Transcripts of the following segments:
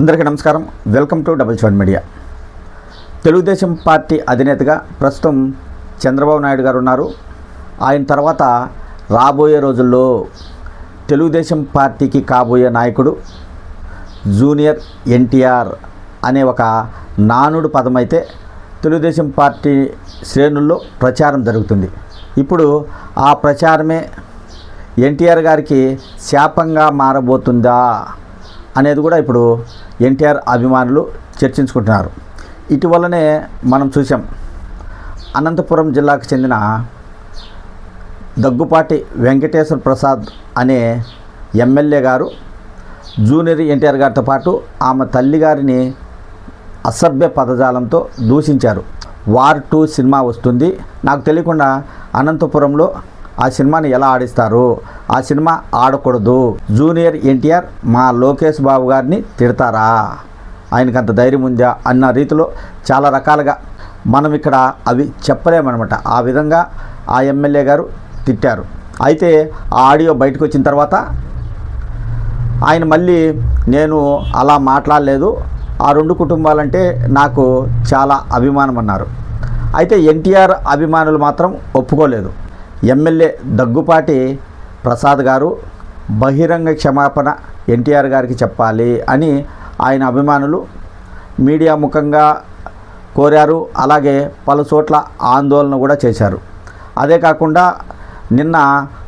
అందరికీ నమస్కారం. Welcome to double seven media. Telugu Desam party అధినేతగా ప్రస్తుతం చంద్రబాబు నాయుడు గారు ఉన్నారు. ఆయన తర్వాత రాబోయే రోజుల్లో తెలుగుదేశం పార్టీకి కాబోయే నాయకుడు జూనియర్ ఎన్టీఆర్ అనే ఒక నానుడు పదం అయితే తెలుగుదేశం పార్టీ శ్రేణుల్లో ప్రచారం జరుగుతుంది. ఇప్పుడు ఆ ప్రచారమే ఎన్టీఆర్ గారికి శాపంగా మారబోతుందా? అనేది కూడా ఇప్పుడు ఎన్టీఆర్ అభిమానులు చర్చించుకుంటున్నారు. ఇటీవలనే మనం చూసాం అనంతపురం జిల్లాకు చెందిన దగ్గుపాటి వెంకటేశ్వర ప్రసాద్ అనే ఎమ్మెల్యే గారు జూనియర్ ఎన్టీఆర్ గారితో పాటు ఆమె తల్లి గారిని అసభ్య పదజాలంతో దూషించారు. వార్ టూ సినిమా వస్తుంది. నాకు తెలియకుండా అనంతపురంలో ఆ సినిమాని ఎలా ఆడిస్తారు? ఆ సినిమా ఆడకూడదు. జూనియర్ ఎన్టీఆర్ మా లోకేష్ బాబు గారిని తిడతారా? ఆయనకు అంత ధైర్యం ఉందా? అన్న రీతిలో చాలా రకాలుగా మనం ఇక్కడ అవి చెప్పలేమన్నమాట. ఆ విధంగా ఆ ఎమ్మెల్యే గారు తిట్టారు. అయితే ఆ ఆడియో బయటకు వచ్చిన తర్వాత ఆయన మళ్ళీ నేను అలా మాట్లాడలేదు. ఆ రెండు కుటుంబాలంటే నాకు చాలా అభిమానం అన్నారు అయితే ఎన్టీఆర్ అభిమానులు మాత్రం ఒప్పుకోలేదు. ఎమ్మెల్యే దగ్గుపాటి ప్రసాద్ గారు బహిరంగ క్షమాపణ ఎన్టీఆర్ గారికి చెప్పాలి అని ఆయన అభిమానులు మీడియా ముఖంగా కోరారు. అలాగే పలు చోట్ల ఆందోళన కూడా చేశారు. అదే కాకుండా నిన్న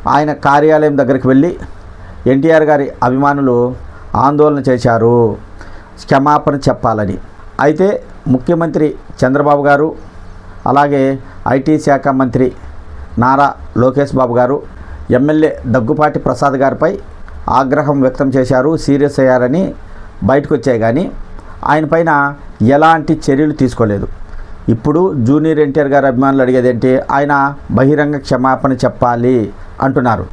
ఆయన కార్యాలయం దగ్గరికి వెళ్ళి ఎన్టీఆర్ గారి అభిమానులు ఆందోళన చేశారు. క్షమాపణ చెప్పాలని. అయితే ముఖ్యమంత్రి చంద్రబాబు గారు అలాగే ఐటీ శాఖ మంత్రి నారా లోకేష్ బాబు గారు ఎమ్మెల్యే దగ్గుపాటి ప్రసాద్ గారిపై ఆగ్రహం వ్యక్తం చేశారు సీరియస్ అయ్యారని బయటకు వచ్చాయి కానీ ఆయన పైన ఎలాంటి చర్యలు తీసుకోలేదు. ఇప్పుడు జూనియర్ ఎన్టీఆర్ గారు అభిమానులు అడిగేది ఏంటి ఆయన బహిరంగ క్షమాపణ చెప్పాలి అంటున్నారు.